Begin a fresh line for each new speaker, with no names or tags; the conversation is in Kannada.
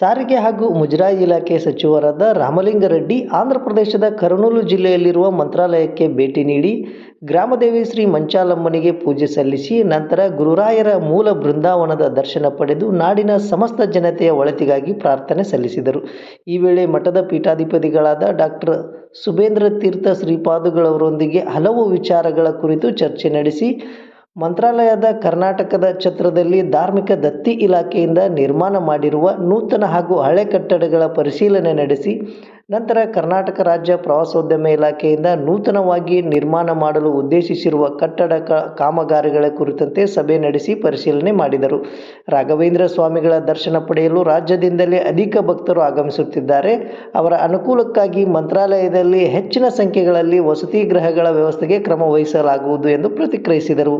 ಸಾರಿಗೆ ಹಾಗೂ ಮುಜರಾಯಿ ಇಲಾಖೆ ಸಚಿವರಾದ ರಾಮಲಿಂಗಾರೆಡ್ಡಿ ಆಂಧ್ರಪ್ರದೇಶದ ಕರ್ನೂಲು ಜಿಲ್ಲೆಯಲ್ಲಿರುವ ಮಂತ್ರಾಲಯಕ್ಕೆ ಭೇಟಿ ನೀಡಿ ಗ್ರಾಮದೇವಿ ಶ್ರೀ ಮಂಚಾಲಮ್ಮನಿಗೆ ಪೂಜೆ ಸಲ್ಲಿಸಿ ನಂತರ ಗುರುರಾಯರ ಮೂಲ ಬೃಂದಾವನದ ದರ್ಶನ ಪಡೆದು ನಾಡಿನ ಸಮಸ್ತ ಜನತೆಯ ಒಳತಿಗಾಗಿ ಪ್ರಾರ್ಥನೆ ಸಲ್ಲಿಸಿದರು. ಈ ವೇಳೆ ಮಠದ ಪೀಠಾಧಿಪತಿಗಳಾದ ಡಾಕ್ಟರ್ ಸುಬೇಂದ್ರ ತೀರ್ಥ ಶ್ರೀಪಾದುಗಳವರೊಂದಿಗೆ ಹಲವು ವಿಚಾರಗಳ ಕುರಿತು ಚರ್ಚೆ ನಡೆಸಿ ಮಂತ್ರಾಲಯದ ಕರ್ನಾಟಕದ ಛತ್ರದಲ್ಲಿ ಧಾರ್ಮಿಕ ದತ್ತಿ ಇಲಾಖೆಯಿಂದ ನಿರ್ಮಾಣ ಮಾಡಿರುವ ನೂತನ ಹಾಗೂ ಹಳೆ ಕಟ್ಟಡಗಳ ಪರಿಶೀಲನೆ ನಡೆಸಿ, ನಂತರ ಕರ್ನಾಟಕ ರಾಜ್ಯ ಪ್ರವಾಸೋದ್ಯಮ ಇಲಾಖೆಯಿಂದ ನೂತನವಾಗಿ ನಿರ್ಮಾಣ ಮಾಡಲು ಉದ್ದೇಶಿಸಿರುವ ಕಟ್ಟಡ ಕಾಮಗಾರಿಗಳ ಕುರಿತಂತೆ ಸಭೆ ನಡೆಸಿ ಪರಿಶೀಲನೆ ಮಾಡಿದರು. ರಾಘವೇಂದ್ರ ಸ್ವಾಮಿಗಳ ದರ್ಶನ ಪಡೆಯಲು ರಾಜ್ಯದಿಂದಲೇ ಅಧಿಕ ಭಕ್ತರು ಆಗಮಿಸುತ್ತಿದ್ದಾರೆ. ಅವರ ಅನುಕೂಲಕ್ಕಾಗಿ ಮಂತ್ರಾಲಯದಲ್ಲಿ ಹೆಚ್ಚಿನ ಸಂಖ್ಯೆಗಳಲ್ಲಿ ವಸತಿ ಗೃಹಗಳ ವ್ಯವಸ್ಥೆಗೆ ಕ್ರಮ ವಹಿಸಲಾಗುವುದು ಎಂದು ಪ್ರತಿಕ್ರಿಯಿಸಿದರು.